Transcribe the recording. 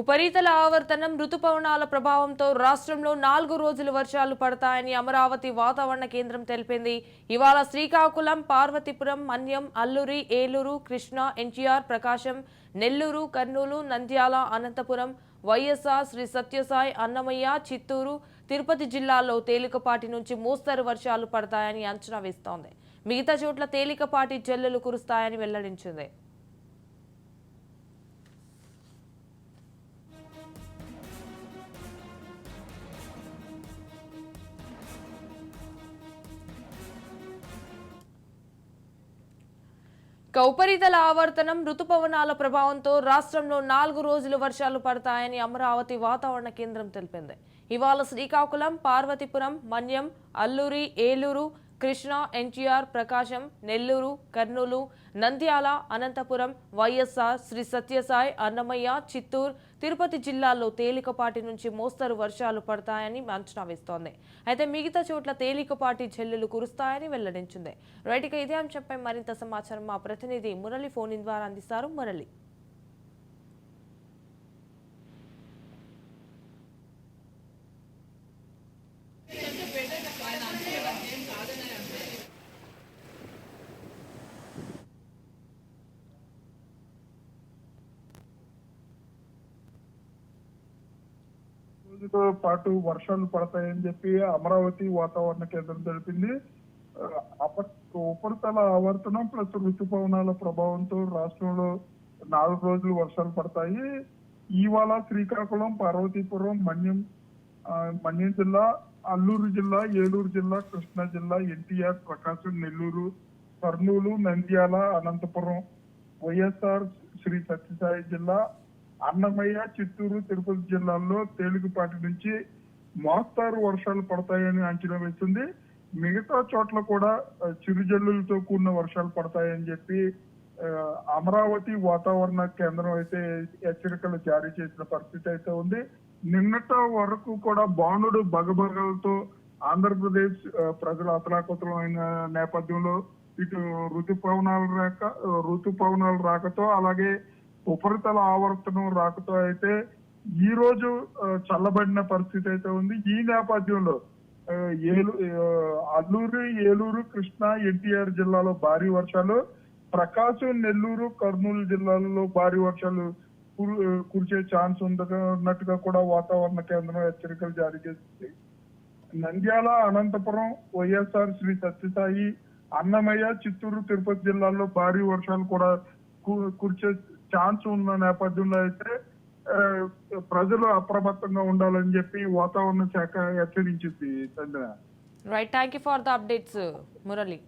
ఉపరితల ఆవర్తనం రుతుపవనాల ప్రభావంతో రాష్ట్రంలో నాలుగు రోజులు వర్షాలు పడతాయని అమరావతి వాతావరణ కేంద్రం తెలిపింది. ఇవాళ శ్రీకాకుళం పార్వతీపురం మన్యం అల్లూరి ఏలూరు కృష్ణా ఎన్టీఆర్ ప్రకాశం నెల్లూరు కర్నూలు నంద్యాల అనంతపురం వైఎస్ఆర్ శ్రీ సత్యసాయి అన్నమయ్య చిత్తూరు తిరుపతి జిల్లాల్లో తేలికపాటి నుంచి మోస్తరు వర్షాలు పడతాయని అంచనా వేస్తోంది. మిగతా చోట్ల తేలికపాటి జల్లులు కురుస్తాయని వెల్లడించింది. ఇక ఉపరితల ఆవర్తనం రుతుపవనాల ప్రభావంతో రాష్ట్రంలో నాలుగు రోజులు వర్షాలు పడతాయని అమరావతి వాతావరణ కేంద్రం తెలిపింది. ఇవాళ శ్రీకాకుళం పార్వతీపురం మన్యం అల్లూరి ఏలూరు కృష్ణా ఎన్టీఆర్ ప్రకాశం నెల్లూరు కర్నూలు నంద్యాల అనంతపురం వైఎస్ఆర్ శ్రీ సత్యసాయి అన్నమయ్య చిత్తూరు తిరుపతి జిల్లాల్లో తేలికపాటి నుంచి మోస్తరు వర్షాలు పడతాయని అంచనా వేస్తోంది. అయితే మిగతా చోట్ల తేలికపాటి జల్లులు కురుస్తాయని వెల్లడించింది. రైట్ ఇక ఇదే అంశంపై మరింత సమాచారం మా ప్రతినిధి మురళి ఫోన్ ద్వారా అందిస్తారు. మురళి. రోజులతో పాటు వర్షాలు పడతాయని చెప్పి అమరావతి వాతావరణ కేంద్రం తెలిపింది. అప- ఉపరితల ఆవర్తనం ప్లస్ ఋతుపవనాల ప్రభావంతో రాష్ట్రంలో నాలుగు రోజులు వర్షాలు పడతాయి. ఇవాళ శ్రీకాకుళం పార్వతీపురం మన్యం మన్యం జిల్లా అల్లూరు జిల్లా ఏలూరు జిల్లా కృష్ణా జిల్లా ఎన్టీఆర్ ప్రకాశం నెల్లూరు కర్నూలు నంద్యాల అనంతపురం వైఎస్ఆర్ శ్రీ సత్యసాయి జిల్లా అన్నమయ్య చిత్తూరు తిరుపతి జిల్లాల్లో తేలికపాటి నుంచి మోస్తారు వర్షాలు పడతాయని అంచనా వేస్తుంది మిగతా చోట్ల కూడా చిరుజల్లులతో కూడిన వర్షాలు పడతాయని చెప్పి అమరావతి వాతావరణ కేంద్రం అయితే హెచ్చరికలు జారీ చేసిన పరిస్థితి అయితే ఉంది. నిన్నట వరకు కూడా బాణుడు బగబగలతో ఆంధ్రప్రదేశ్ ప్రజలు అతలాకుతలమైన నేపథ్యంలో ఇటు ఋతుపవనాలు రాక ఋతుపవనాలు రాకతో అలాగే ఉపరితల ఆవర్తనం రాకతో అయితే ఈ రోజు చల్లబడిన పరిస్థితి అయితే ఉంది. ఈ నేపథ్యంలో ఏలు అల్లూరు ఏలూరు కృష్ణా ఎన్టీఆర్ జిల్లాలో భారీ వర్షాలు ప్రకాశం నెల్లూరు కర్నూలు జిల్లాలలో భారీ వర్షాలు కురిచే కురిసే ఛాన్స్ ఉన్నట్టుగా కూడా వాతావరణ కేంద్రం హెచ్చరికలు జారీ చేసింది. నంద్యాల అనంతపురం వైఎస్ఆర్ శ్రీ సత్యసాయి అన్నమయ్య చిత్తూరు తిరుపతి జిల్లాల్లో భారీ వర్షాలు కూడా కురిచే ఛాన్స్ ఉన్న నేపథ్యంలో అయితే ప్రజలు అప్రమత్తంగా ఉండాలని చెప్పి వాతావరణ శాఖ హెచ్చరించింది Chandra. Right thank you for the updates Murali.